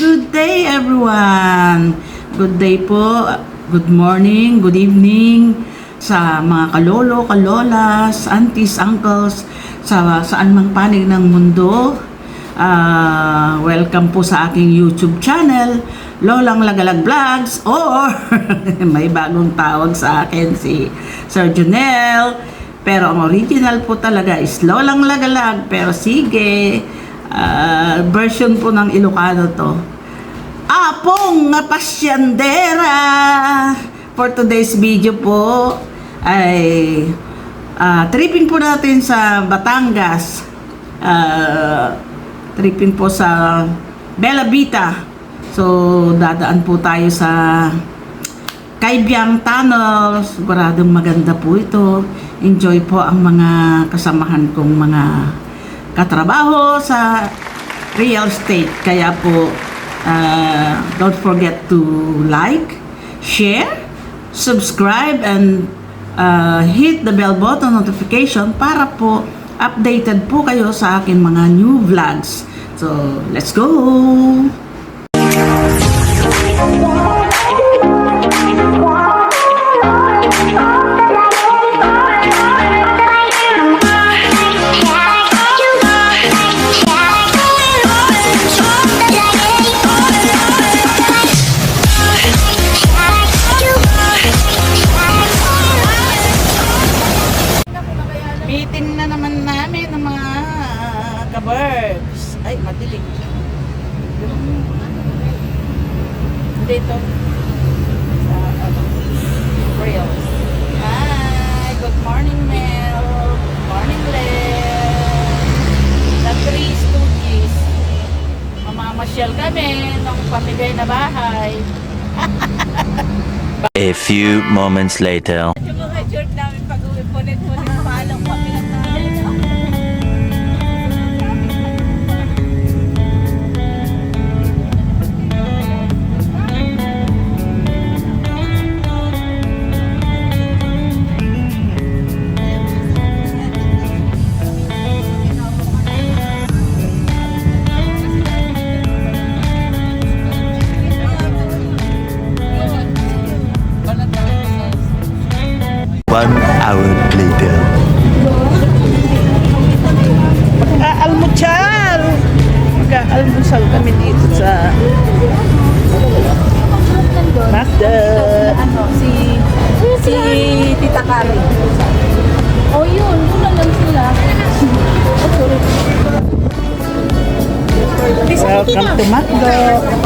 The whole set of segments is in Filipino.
good day everyone. Good day po. Good morning, good evening sa mga kalolo, kalolas, aunties, uncles, sa saan mang panig ng mundo. Ah, welcome po sa aking YouTube channel, Lolang Lagalag Vlogs, or may bagong tawag sa akin si Sir Junel. Pero ang original po talaga is Lolang Lagalag. Pero sige, ah, version po ng Ilocano to. Apong nga pasyandera! For today's video po ay ah, tripping po natin sa Batangas. Ah, tripping po sa Bella Vita. So, dadaan po tayo sa Kaibyang Tunnel. Siguradong maganda po ito. Enjoy po ang mga kasamahan kong mga katrabaho sa real estate. Kaya po, uh, don't forget to like, share, subscribe, and uh, hit the bell button notification para po updated po kayo sa akin mga new vlogs. So, let's go! Kami ng pamigay na bahay. A few moments later. Yung mga short namin pag-uwi, punit-punit paalang Welcome to Magda.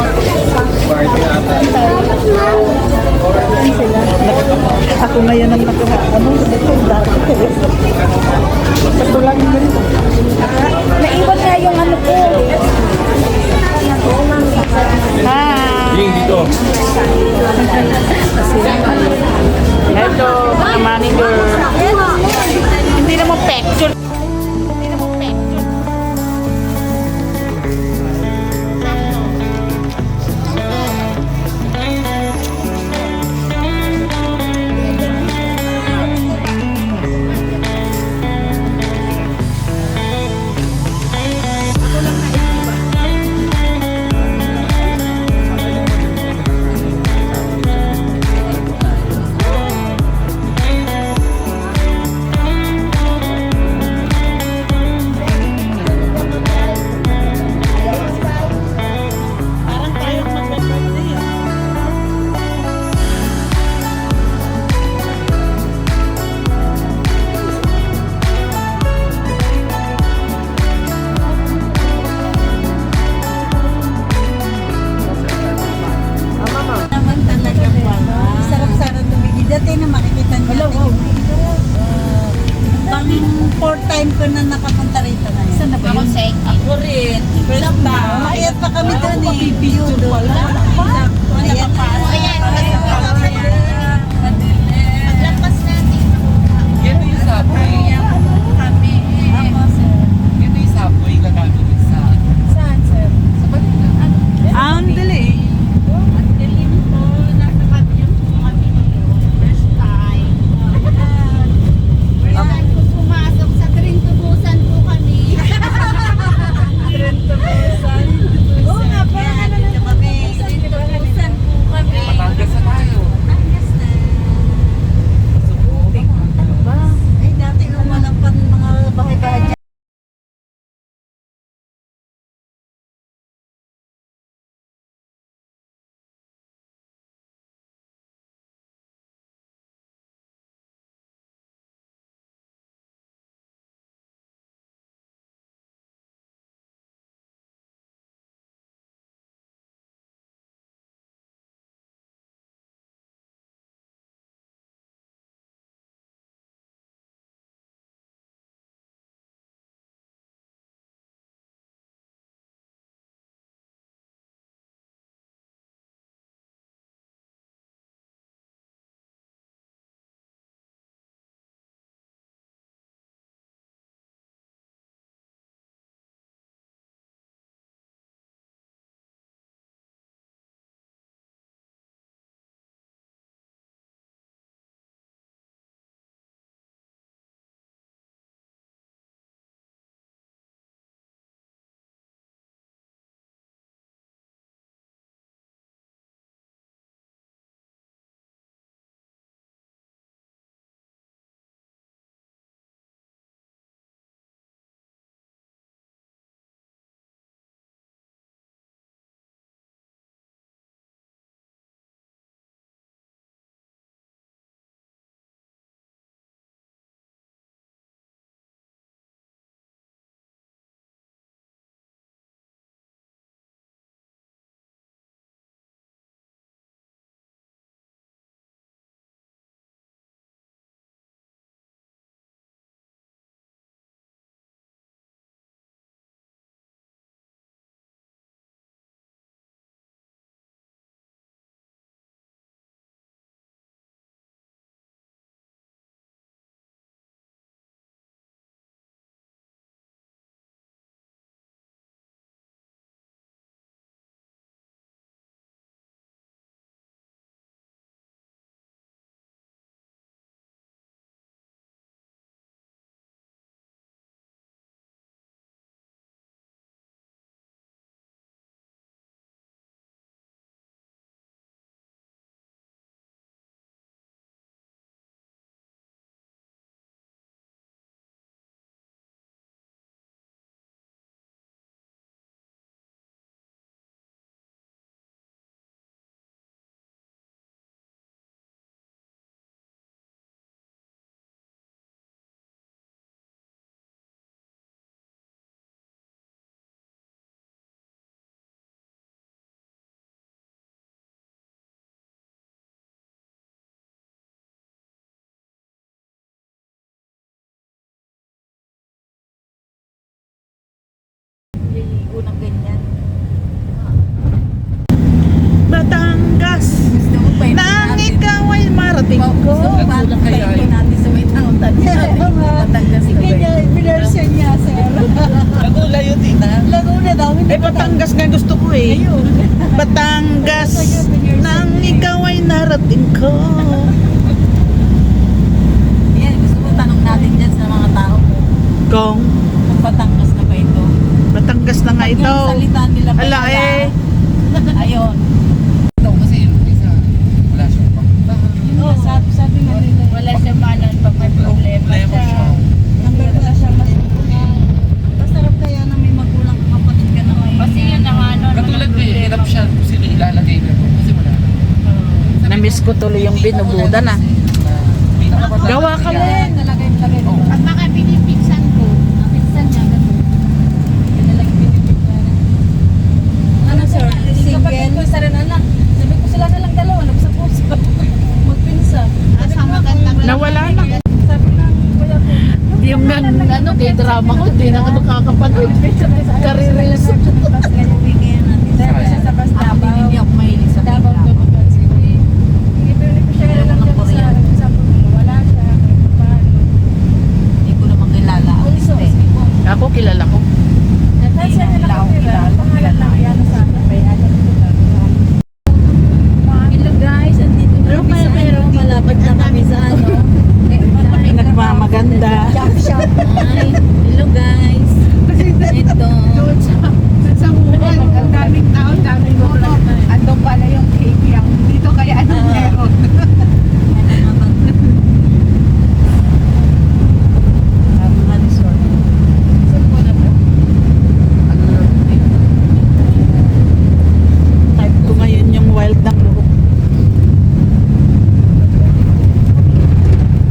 Time ko na nakapunta rito na yun. Saan na ba yun? Ako rin. First time. Umayat pa kami doon eh. View doon. Umayat pa. Ayan. Maglapas natin. Ito yung subway. Kami. Ito yung subway gagamitin sa... Saan, sir? Sa Manila. Ah, ang dali. Unang ganyan. Batangas, nang ikaw ay marating ko. Gusto mo pa kaya yun natin sa may natin. Batangas yun? Pinarsan niya, sir. Lagula yun, tita. Laguna daw. Eh, Batangas nga gusto ko eh. Batangas, nang ikaw ay narating ko. Yan, gusto mo tanong natin dyan sa mga tao Kung kung Batangas na? Batangas na nga ito. Yung salita nila Ala wala? eh. Ayun. Ito kasi yung isa, wala siyang papuntahan. Oo, sabi, sabi nga nila. Wala siya manan pag may problema siya. Wala siya mas Masarap kaya na may magulang kapatid ka na ngayon. Kasi yun ang ano. Katulad ko eh, hirap siya kung sino ilalagay na po. Kasi wala na. Namiss ko tuloy yung binubudan ah. Gawa ka Kaya nalagay nalagay. Oo. Pag baka pinipiksan ko, ang piksan niya, ganun. Nalagay pinipigyan. Ano sir? Kapatid ko isa rin anak. Sabi ko sila na lang dalawa. Nagsa-puso. Magpinsa. Asa magandang Nawala na. Sabi ng kuya ko. Yung nan, ano, kay drama ko, di na ako nakakapanood. Kariris. Bigyan natin. Sabi siya sa bus Ako din Davao. hindi ako mahilig sa Davao drama. tumutuan si Ray. Ibig ko siya Ayaw lang ng dyan sa, Korean. sa puno. Wala siya. kahit paano. Hindi ko naman kilala. Ang Also, este. Ako ko. Kahit siya nila Kilala ko, kapira, kilala, pangalan lang yan sa akin. Ko lang. Hello guys, andito na kami sa ano, malapit na kami sa ano. Nagmamaganda. Hi. Hello guys. Ito. Doon sa, sa Wuhan, ang daming tao, daming vlog. Andun pala yung cake yung dito kaya anong meron. Type ko ngayon yung wild na loob.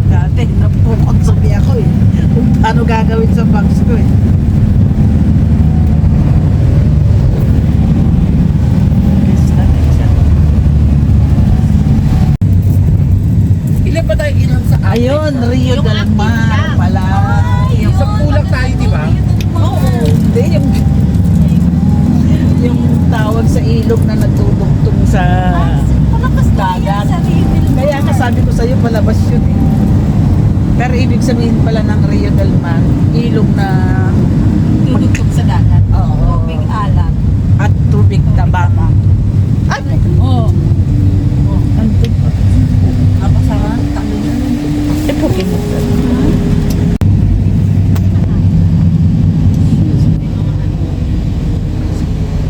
Dati, napukot sabi ako eh. Kung paano gagawin sa box ko eh. Yes, dati siya. Ilan ba tayo ilan sa atin? Ayun, Rio del Mar pala. Sa pulang tayo, di ba? Oo, hindi yung yung tawag sa ilog na nagdudugtong sa dagat. Kaya nga sabi palabas yun eh. Pero ibig sabihin pala ng Rio del Mar, ilog na Tutugtog sa dagat. Oo. Big alat. at tubig tabama. Ay! Oo. Antik pa. Ako sa takbo. Eh, Pokemon.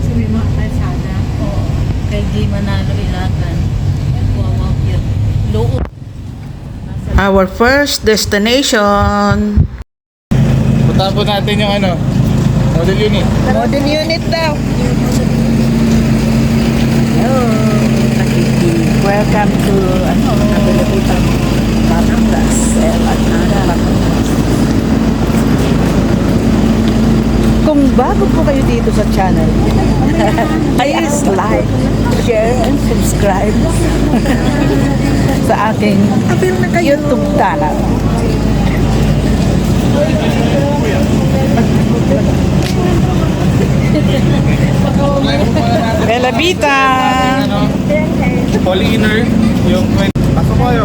So may mga kalsada. Kay Di Manalo Ilagan. Wow, wow, yun. Loob. Our first destination. Punta po natin yung ano, model unit. Modern unit daw. Hello. Welcome to ano, Anara, Batangas. Kung bago po kayo dito sa channel, please like, share, and subscribe sa aking YouTube channel. Bella Vita! Ano? Poly inner, yung 20. Pasok ko kayo.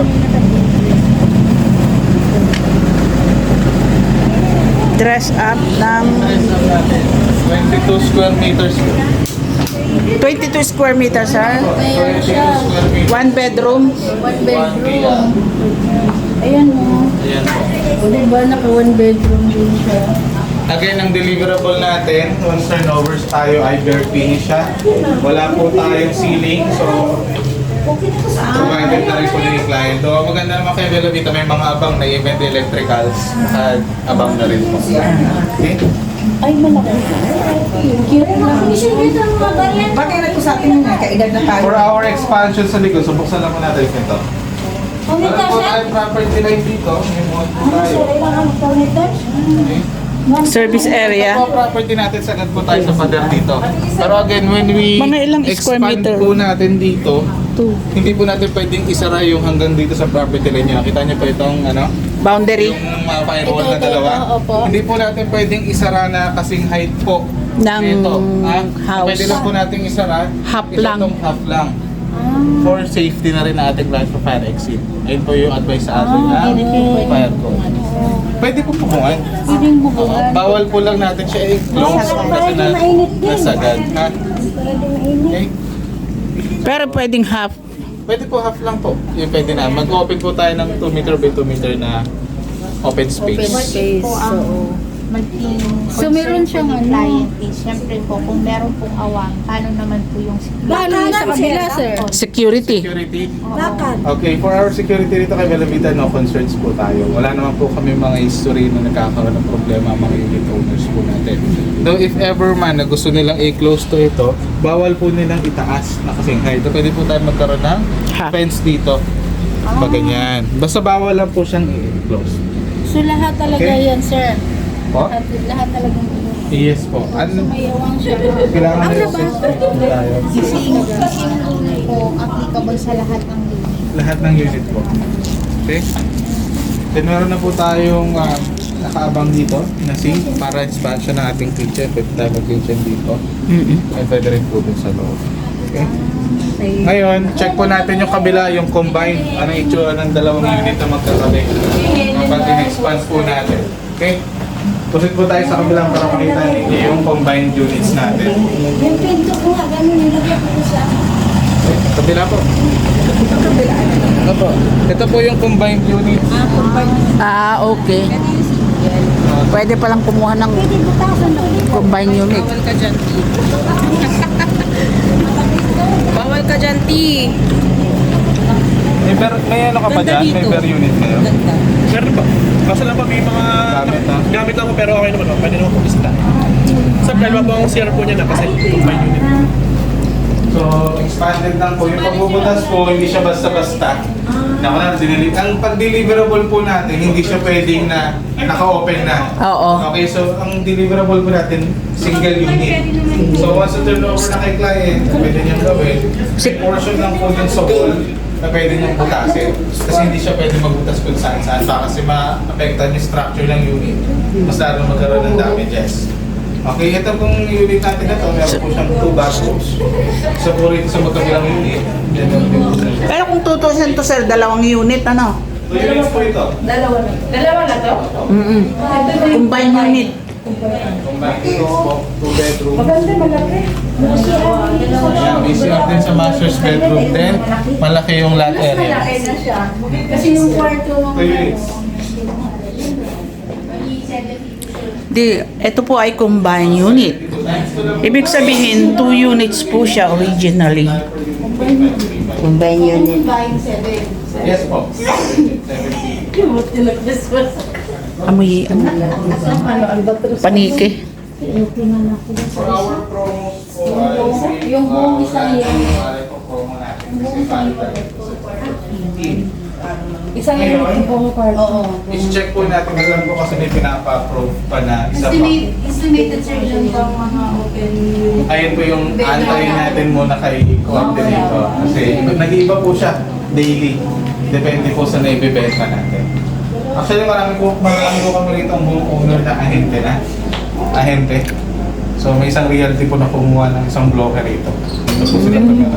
Dress up ng 22 square meters. 22 square meters, sir. 22 square meters. One bedroom. One 1 Ayan mo. Ayan po. O diba naka one bedroom din siya. Again, ang deliverable natin, once turnovers tayo ay bare finish siya. Wala po tayong ceiling, so na rin po ni client. So, maganda naman kay Bella Vita, may mga abang na event electricals, at abang na rin po. Okay? Ay, malaki. Cute lang. Bakit ko sa atin nga, kaedad na tayo. For our expansion sa likod, so buksan lang po natin ito. Wala po tayo property line dito, may mga po tayo. Okay? Service area. Ito po property natin, sagad po tayo sa pader dito. Pero again, when we Mga ilang square expand meter? po natin dito, Two. hindi po natin pwedeng isara yung hanggang dito sa property line niya. Kita niyo po itong ano, Boundary. yung mga firewall Ito, na ito, dalawa. ito, opo. Hindi po natin pwedeng isara na kasing height po ng Ito, ah, house. Pwede lang po nating isara. Half Isa lang. tong half lang. For safety na rin na ating client for fire exit. Ayun po yung advice sa atin na fire code. Pwede po pumungan. Pwedeng bubuhan. Bawal po lang natin siya i-close kasi na, nasagad. Ha? Okay? Pero pwedeng half. Pwede po half lang po. Yung pwede na. Mag-open po tayo ng 2 meter by 2 meter na open space. space. So, So, meron siyang ano? Client is, syempre po, kung meron pong awang, paano naman po yung Paano yung sa kabila, sir? Security. Security. Bakit? Okay, for our security dito kay Belavita, no concerns po tayo. Wala naman po kami mga history na nagkakaroon ng problema ang mga unit owners po natin. Though if ever man na gusto nilang i-close to ito, bawal po nilang itaas na kasing height. So, pwede po tayo magkaroon ng Ha. fence dito. Pag ganyan. Basta bawal lang po siyang i-close. So, lahat talaga Okay. yan, sir. Po? At lahat talagang Yes po. Ano, may awang siya. kailangan na sensitive po tayo. Yung rule po, applicable sa lahat ng unit. Lahat ng unit po. Okay? Then meron na po tayong um, nakaabang dito na sink para expansion ng ating kitchen. Pwede tayo mag-kitchen dito. At pwede rin po dun sa loob. Okay? Ngayon, check po natin yung kabila, yung combined. Anong itsura ng dalawang unit na magkatabi. Kapag in-expand po natin. Okay? Pusit po tayo sa kabilang para makita yung combined units natin. Yung pinto ko nga, ganun nilagyan ko sa... Okay, kabila po. Ito po. Ito po yung combined unit. Ah, okay. Pwede palang kumuha ng Pwede butasan na ulit. combined unit. Bawal ka dyan, T. May, may ano ka pa dyan? May ber unit kayo? Meron pa. Kaso lang pa may mga Gamit na. gamit ako pero okay naman. Oh. Pwede naman po bisita. Sa dalawa po ang CR po niya na kasi combined unit. So, expanded lang po. Yung pagbubutas po, hindi siya basta-basta. Naku na, dinili- ang pag-deliverable po natin, hindi siya pwedeng na naka-open na. Oo. Okay, so ang deliverable po natin, single unit. So once na turnover na kay client, pwede niyang gawin. Si portion lang po dun sa wall na pwede niyang butasin. Kasi hindi siya pwede magbutas kung saan saan pa kasi ma-affectan yung structure ng unit. Mas lalo magkaroon ng damages. Okay, ito pong unit natin na to, meron po siyang two bathrooms. So po rin sa magkabilang unit, siya. Pero kung tutusin to sir, dalawang unit, ano? Two units po ito. Mm-mm. Combined unit. Combined units po, two bedroom. Ayan, may CR din sa master's bedroom din. Malaki yung lot area. Kasi yung kwarto ng... Di, ito po ay combined unit. Ibig sabihin, two units po siya originally. Combine unit. Yes po. Amoy, ano, panike. For our ay Yung buong isang factor. Isang unit yung buong kwarto. Oo. I-check po natin alam po kasi may pinapa-approve pa na isa pa. Estimate, estimated sir lang ba mga open? Ayun po yung antayin natin muna kay coordinator. Kasi nag-iiba po siya daily. Depende po sa naibibenta natin. Actually, marami po, marami po kami rito ang buong owner na ahente na. Ahente. So may isang realty po na kumuha ng isang blocker rito. Ito po sila tumira.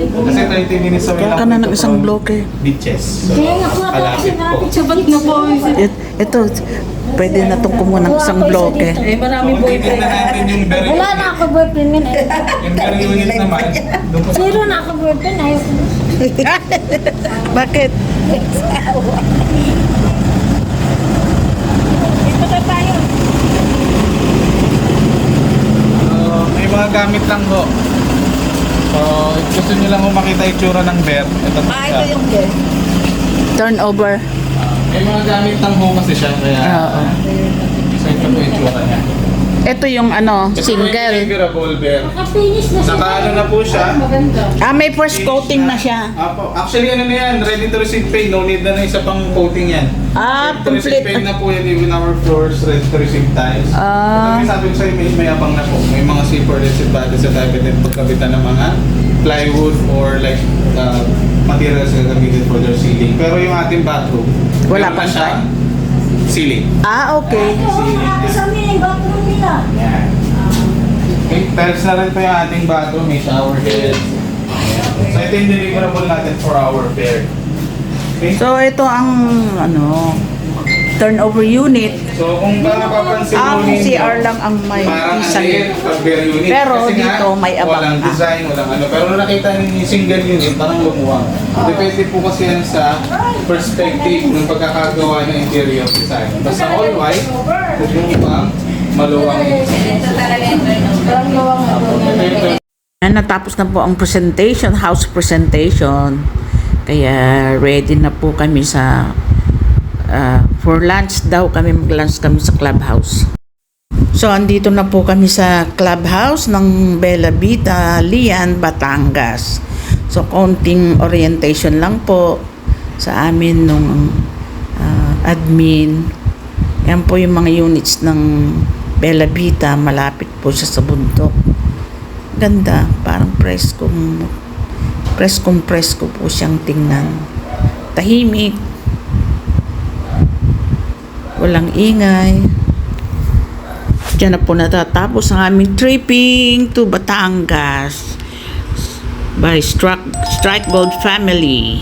Kasi 30 minutes away Kaya ka na ng isang blocker. Beaches. So, Kaya nga po, kalapit po. Sabat na po. It, ito, pwede na itong kumuha ng isang bloke. Eh, marami very Wala na ako boyfriend yun eh. Yung very unit naman, Zero na ako boyfriend. Ayaw ko. Bakit? May mga gamit lang ho. So, gusto nyo lang ho makita yung tsura ng bear. Ito po siya. Turnover. May mga gamit lang ho kasi siya. Kaya, Oo. so ito po yung tsura niya. Ito yung ano, Ito single. configurable bear. Naka-finish na siya. Naka ano na po siya. Ah, may first coating na siya. Apo. Actually, ano na yan, ready to receive paint. No need na na isa pang coating yan. Ah, ready to receive paint complete. na po yan even our floors, ready to receive tiles. Ah. Ito yung sabi ko sa'yo, may, may abang na po. May mga zipper zip body sa din pagkabitan ng mga plywood or like uh, materials na gamitin for their ceiling. Pero yung ating bathroom, Wala meron na ceiling. Ah, okay. Nila. Yan. tiles na rin po yung ating bathroom, may shower head. So ito yung deliverable natin for our pair. Okay? So, ito ang, ano, turnover unit. So kung ba napapansin Ang mo ninyo, CR lang ang may parang isang ang liit pag bare unit. Pero Kasi nga, dito may abang Walang na. design, walang ano. Pero nung nakita ninyo yung single unit, parang lumuwang. Depende po kasi yan sa perspective ng pagkakagawa ng interior design. Basta all white, lumuwang, maluwang. Ayan, natapos na po ang presentation, house presentation. Kaya ready na po kami sa ah, for lunch daw kami mag-lunch kami sa clubhouse. So andito na po kami sa clubhouse ng Bella Vita, Lian, Batangas. So konting orientation lang po sa amin nung ah, admin. Yan po yung mga units ng Bella Vita, malapit po sa bundok ganda, parang preskong preskong presko po siyang tingnan. Tahimik. Walang ingay. Diyan na po natatapos ang aming tripping to Batangas by Strike, Strike Gold Family.